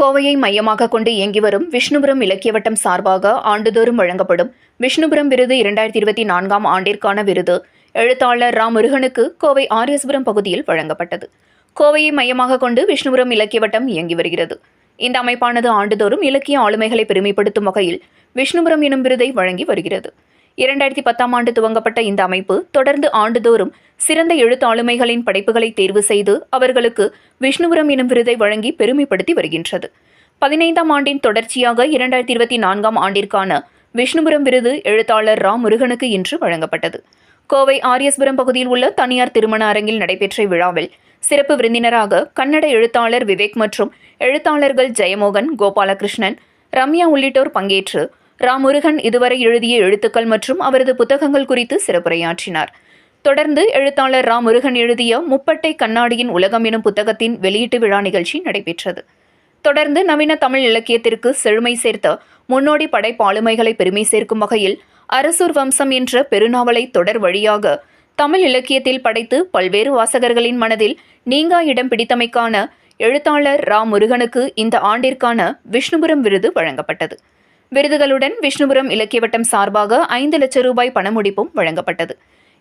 கோவையை மையமாக கொண்டு இயங்கி வரும் விஷ்ணுபுரம் இலக்கிய வட்டம் சார்பாக ஆண்டுதோறும் வழங்கப்படும் விஷ்ணுபுரம் விருது இரண்டாயிரத்தி இருபத்தி நான்காம் ஆண்டிற்கான விருது. எழுத்தாளர் ரா முருகனுக்கு கோவை ஆரியஸ்புரம் பகுதியில் வழங்கப்பட்டது. கோவையை மையமாக கொண்டு விஷ்ணுபுரம் இலக்கிய வட்டம் இயங்கி வருகிறது. இந்த அமைப்பானது ஆண்டுதோறும் இலக்கிய ஆளுமைகளை பெருமைப்படுத்தும் வகையில் விஷ்ணுபுரம் எனும் விருதை வழங்கி வருகிறது. இரண்டாயிரத்தி பத்தாம் ஆண்டு துவங்கப்பட்ட இந்த அமைப்பு தொடர்ந்து ஆண்டுதோறும் சிறந்த எழுத்தாளுமைகளின் படைப்புகளை தேர்வு செய்து அவர்களுக்கு விஷ்ணுபுரம் எனும் விருதை வழங்கி பெருமைப்படுத்தி வருகின்றது. பதினைந்தாம் ஆண்டின் தொடர்ச்சியாக இரண்டாயிரத்தி இருபத்தி நான்காம் ஆண்டிற்கான விஷ்ணுபுரம் விருது எழுத்தாளர் ரா முருகனுக்கு இன்று வழங்கப்பட்டது. கோவை ஆரியஸ்புரம் பகுதியில் உள்ள தனியார் திருமண அரங்கில் நடைபெற்ற விழாவில் சிறப்பு விருந்தினராக கன்னட எழுத்தாளர் விவேக் மற்றும் எழுத்தாளர்கள் ஜெயமோகன் கோபாலகிருஷ்ணன் ரம்யா உள்ளிட்டோர் பங்கேற்று ராமுருகன் இதுவரை எழுதிய எழுத்துக்கள் மற்றும் அவரது புத்தகங்கள் குறித்து சிறப்புரையாற்றினார். தொடர்ந்து எழுத்தாளர் ராமுருகன் எழுதிய முப்பட்டை கண்ணாடியின் உலகம் எனும் புத்தகத்தின் வெளியீட்டு விழா நிகழ்ச்சி நடைபெற்றது. தொடர்ந்து நவீன தமிழ் இலக்கியத்திற்கு செழுமை சேர்த்த முன்னோடி படைப்பாளுமைகளை பெருமை சேர்க்கும் வகையில் அரசூர் வம்சம் என்ற பெருநாவலை தொடர் வழியாக தமிழ் இலக்கியத்தில் படைத்து பல்வேறு வாசகர்களின் மனதில் நீங்கா இடம் பிடித்தமைக்கான எழுத்தாளர் ரா முருகனுக்கு இந்த ஆண்டிற்கான விஷ்ணுபுரம் விருது வழங்கப்பட்டது. விருதுகளுடன் விஷ்ணுபுரம் இலக்கிய வட்டம் சார்பாக ஐந்து லட்சம் ரூபாய் பணமுடிப்பும் வழங்கப்பட்டது.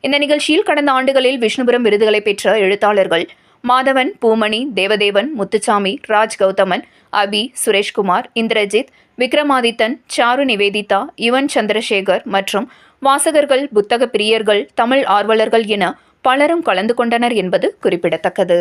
இந்த நிகழ்ச்சியில் கடந்த ஆண்டுகளில் விஷ்ணுபுரம் விருதுகளை பெற்ற எழுத்தாளர்கள் மாதவன் பூமணி தேவதேவன் முத்துச்சாமி ராஜ் கௌதமன் அபி சுரேஷ்குமார் இந்திரஜித் விக்ரமாதித்தன் சாரு நிவேதிதா யுவன் சந்திரசேகர் மற்றும் வாசகர்கள் புத்தக பிரியர்கள் தமிழ் ஆர்வலர்கள் என பலரும் கலந்து கொண்டனர் என்பது குறிப்பிடத்தக்கது.